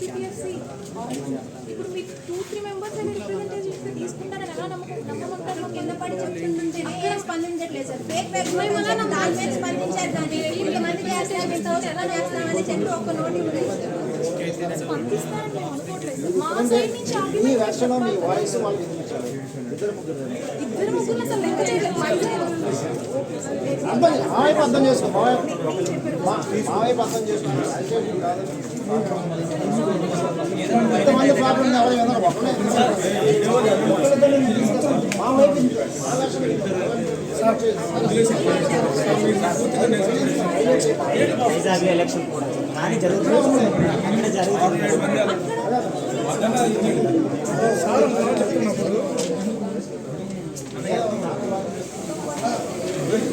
APSC ఇప్పుడు మీకు two three members representation తీసుకుంటారని ఎలా నమ్మకం కింద పడి చెప్తుంటే స్పందించట్లేదు సార్. ఫేక్ ఫేక్ దాని మీద స్పందించారు కానీ ఇంతమంది చేస్తే మేము ఎలా చేస్తామని చెప్పి ఒక్క నోటి కూడా ఇచ్చారు స్పందిస్తారని అనుకోవట్లేదు మా సైడ్ నుంచి ఇద్దరు ముగ్గురు అసలు లెక్క చేయలేదు. అర్థం మా వైపు అర్థం చేసుకో మా వైపు మా- వైపు అర్థం చేసుకో ఎంతమంది ప్రాబ్లం ఎవరు మా వైపు ఎలక్షన్ కూడా కానీ జరుగుతుంది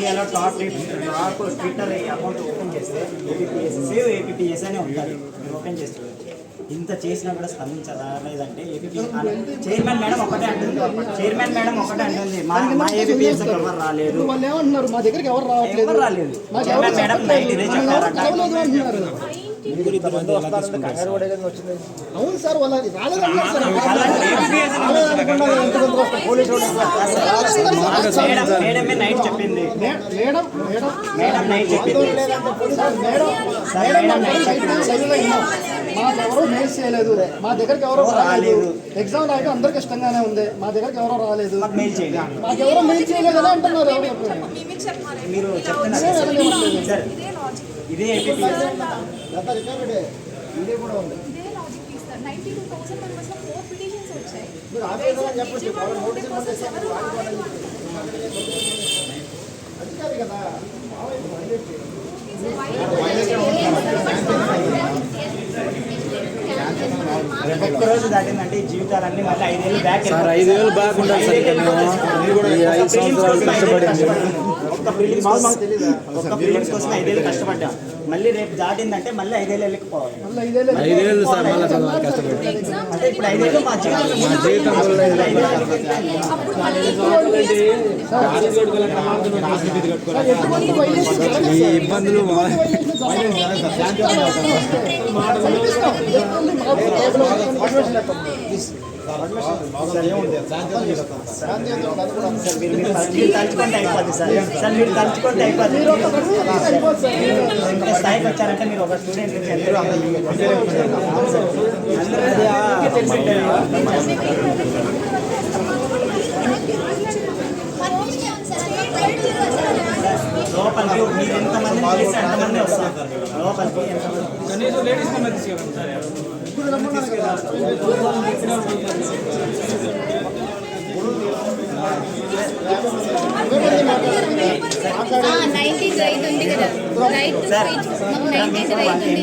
ఇండియాలో top top Twitter account open చేస్తే ఏపీఎస్ సేవ్ ఏపీఎస్ అని ఉంటుంది ఓపెన్ చేస్తే ఇంత చేసినా కూడా స్పందించరా లేదంటే ఏపీ చైర్మన్ మేడం ఒకటే అంటుంది. చైర్మన్ మేడం ఒకటే అంటుంది. మా మా ఏపీఎస్ ఎవరు రాలేదు? మా దగ్గరికి ఎవరు రాలేదు? చైర్మన్ మేడం నైట్ ఇదే చెప్పారంట అవును సార్ వాళ్ళు రాలేదు అంటున్నారు సార్ మేడం మేడమే నైట్ చెప్పింది మే- మేడం మేడం మేడం నైట్ చెప్పింది సార్ మేడం మేడం మా దగ్గరికి అయితే లైవ్లో విన్నాం. మాకు ఎవరో మెయిల్ చేయలేదు మా దగ్గరికి ఎవరో రాలేదు ఎగ్జామ్ రాయక అందరికి ఇష్టంగానే ఉంది మా దగ్గరికి ఎవరో రాలేదు మాకు మెయిల్ చేయలేదు అంటున్నారు ఎవరు మీరు చెప్తున్నారు ఇదే ఇదే కూడా ఉంది ఇదే లాజిక్ తీస్తారు నైన్టీ టూ థౌసండ్ మెంబర్స్లో ఫోర్ పిటిషన్స్ వచ్చాయి మీరు ఆపేయమని దాటిందంటే ఈ జీవితాలన్నీ మళ్ళీ ఐదేళ్ళు బ్యాక్ సార్ ఐదు వేలు బ్యాక్ ఉండాలి సార్ ఇక్కడ మేము. ఈ ఐదు సంవత్సరాలు కష్టపడింది. ఒక్క ప్రిలిమ్స్ ఒక్క ప్రిలిమ్స్ కోసం ఐదేళ్ళు కష్టపడ్డాం. మళ్ళీ రేపు దాటిందంటే మళ్ళీ ఐదేళ్ళు వెళ్ళకపోవాలి మళ్ళీ ఇదే లేదు. ఐదు వేలు సార్ మళ్ళీ చదవాలి కష్టపడి ఎగ్జామ్ అంటే ఇప్పుడు ఐదేళ్ళు మా జీవితం మా జీవితం వల్ల అప్పుడు మళ్ళీ ఈ ఇబ్బందులు మా- సార్ మీరు మీరు మీరు తలుచుకుంటే అయిపోద్ది సార్ సార్ మీరు తలుచుకుంటే అయిపోద్ది ఇంత స్థాయికి వచ్చారంటే మీరు ఒక స్టూడెంట్ నుంచి అందరూ అవును సార్. అందరూ తెలిసి లోపలికి మీరు ఎంతమంది చేస్తే అంతమంది వస్తారు. లోపలికి ఎంతమంది నైన్టీన్ రైట్ ఉంది కదా. ఉంది